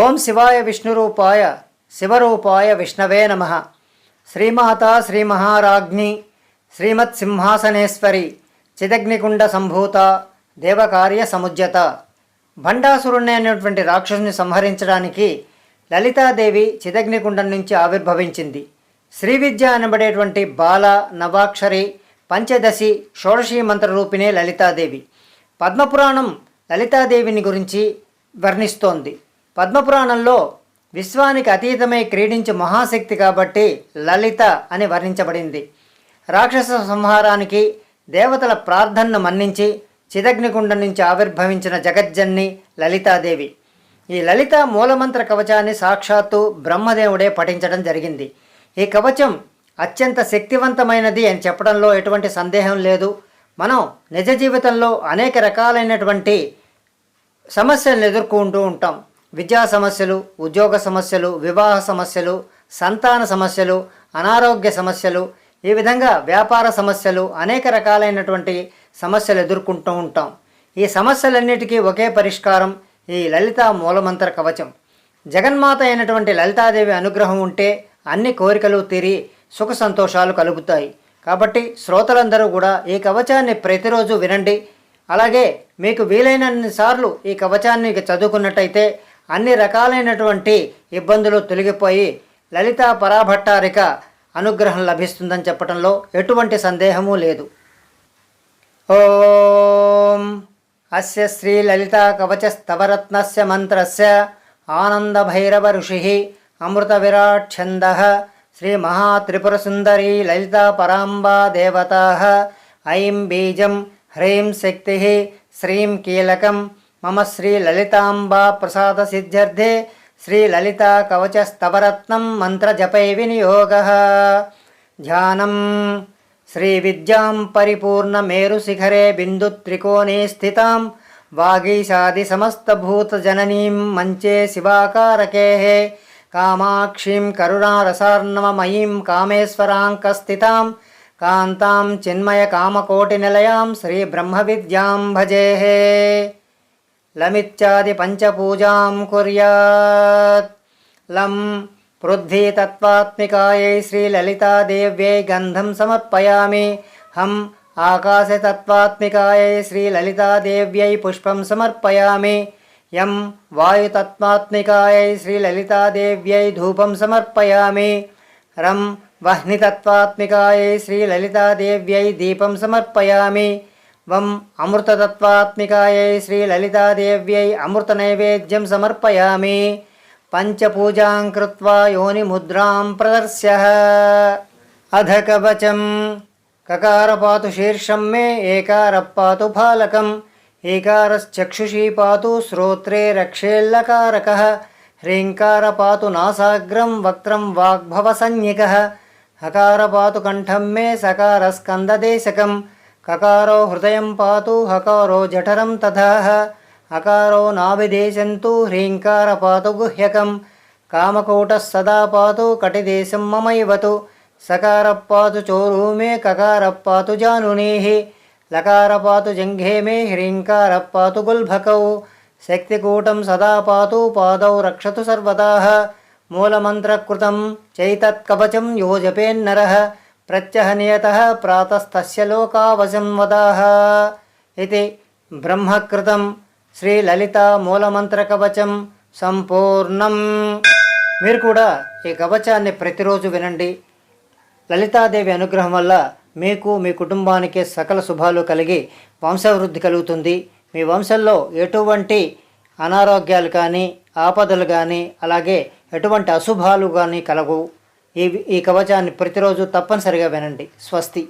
ఓం శివాయ విష్ణురూపాయ శివరూపాయ విష్ణవే నమ. శ్రీమాత శ్రీమహారాజ్ఞి శ్రీమత్ సింహాసనేశ్వరి చిదగ్నికుండ సంభూత దేవకార్య సముజ్జత భండాసురుణ్ణి అనేటువంటి రాక్షసుని సంహరించడానికి లలితాదేవి చిదగ్నికుండం నుంచి ఆవిర్భవించింది. శ్రీ విద్య అనబడేటువంటి బాల నవాక్షరి పంచదశి షోడశీ మంత్రరూపిణే లలితాదేవి. పద్మపురాణం లలితాదేవిని గురించి వర్ణిస్తోంది. పద్మపురాణంలో విశ్వానికి అతీతమై క్రీడించే మహాశక్తి కాబట్టి లలిత అని వర్ణించబడింది. రాక్షస సంహారానికి దేవతల ప్రార్థనను మన్నించి చిదగ్నికుండం నుంచి ఆవిర్భవించిన జగజ్జన్ని లలితాదేవి. ఈ లలిత మూలమంత్ర కవచాన్ని సాక్షాత్తు బ్రహ్మదేవుడే పఠించడం జరిగింది. ఈ కవచం అత్యంత శక్తివంతమైనది అని చెప్పడంలో ఎటువంటి సందేహం లేదు. మనం నిజ జీవితంలో అనేక రకాలైనటువంటి సమస్యలను ఎదుర్కొంటూ ఉంటాం. విద్యా సమస్యలు ఉద్యోగ సమస్యలు వివాహ సమస్యలు సంతాన సమస్యలు అనారోగ్య సమస్యలు ఈ విధంగా వ్యాపార సమస్యలు అనేక రకాలైనటువంటి సమస్యలు ఎదుర్కొంటూ ఉంటాం. ఈ సమస్యలన్నిటికీ ఒకే పరిష్కారం ఈ లలిత మూలమంత్ర కవచం. జగన్మాత అయినటువంటి లలితాదేవి అనుగ్రహం ఉంటే అన్ని కోరికలు తీరి సుఖ సంతోషాలు కలుగుతాయి. కాబట్టి శ్రోతలందరూ కూడా ఈ కవచాన్ని ప్రతిరోజు వినండి. అలాగే మీకు వీలైనన్ని సార్లు ఈ కవచాన్ని చదువుకున్నట్టయితే అన్ని రకాలైనటువంటి ఇబ్బందులు తొలగిపోయి లలిత పరాభట్టారిక అనుగ్రహం లభిస్తుందని చెప్పడంలో ఎటువంటి సందేహము లేదు. ఓం అస్య శ్రీ లలిత కవచస్తవరత్నస్య మంత్రస్య ఆనందభైరవ ఋషి అమృత విరాట్ ఛంద శ్రీ మహాత్రిపురసుందరీ లలిత పరాంబా దేవత ఐం బీజం హ్రీం శక్తి శ్రీం కీలకం మమ శ్రీ లలితాంబా ప్రసాద సిద్ధ్యర్థే శ్రీ లలిత కవచస్తవరత్నం మంత్రజపై వినియోగ ధ్యానం శ్రీ విద్యాం పరిపూర్ణ మేరుశిఖరే బిందు త్రికోణే స్థితాం వాగీశాది సమస్తభూత జననీం మంచే శివాకారకే కామాక్షీం కరుణారసార్ణవమయీం కామేశ్వరాంకస్థితాం కాంతాం చిన్మయ కామకోటి నిలయాం శ్రీ బ్రహ్మ విద్యాం భజే లమిత్యాది పంచపూజాం కుర్యాత్. లం పృథ్వీ తత్వాత్మికాయై శ్రీలలితాదేవ్యై గంధం సమర్పయామి. హం ఆకాశతత్వాత్మికాయై శ్రీలలితాదేవ్యై పుష్పం సమర్పయామి. యం వాయుతత్వాత్మికాయై శ్రీలలితాదేవ్యై ధూపం సమర్పయామి. రం వహ్నితత్వాత్మికాయై శ్రీలలితాదేవ్యై దీపం సమర్పయామి. వం అమృతతత్వాత్మికాయై శ్రీలలితాదేవ్యై అమృత నైవేద్యం సమర్పయామి పంచపూజాం కృత్వా యోనిముద్రాం ప్రదర్శ్య అధ కవచం కకార పాతు శీర్షం మే ఏకార పాతు ఫాలకం ఏకారశ్చక్షుషీ పాతు శ్రోత్రే రక్షేల్లకారక హ్రీంకార పాతు నాసాగ్రం వక్త్రం వాగ్భవ సంజ్ఞిక హకార పాతు కంఠం మే సకారస్కందదేశకం కకారో హృదయం పాతు హకారో జఠరం తథా అకారో నాభిదేశంతు హ్రీంకార పాతు గుహ్యకం కామకూట సదా పాతు కటిదేశం మమైవతు సకార పాతు చోరు మే కకార పాతు జానునీః లకార పాతు జంఘే మే హ్రీంకార పాతు గుల్భకౌ శక్తికూటం సదా పాతు పాదౌ రక్షతు సర్వదా మూలమంత్రకృతం చైతత్కవచం యోజపేన్నర ప్రత్యహనియతः ప్రాతస్తస్య లోకావశం ఇది బ్రహ్మకృతం శ్రీ లలిత మూలమంత్ర కవచం సంపూర్ణం మీరు కూడా ఈ కవచాన్ని ప్రతిరోజు వినండి. లలితాదేవి అనుగ్రహం వల్ల మీకు మీ కుటుంబానికి సకల శుభాలు కలిగి వంశవృద్ధి కలుగుతుంది. మీ వంశంలో ఎటువంటి అనారోగ్యాలు కానీ ఆపదలు కానీ అలాగే ఎటువంటి అశుభాలు కానీ కలగవు. ఈ ఈ కవచాన్ని ప్రతిరోజు తప్పనిసరిగా వినండి. స్వస్తి.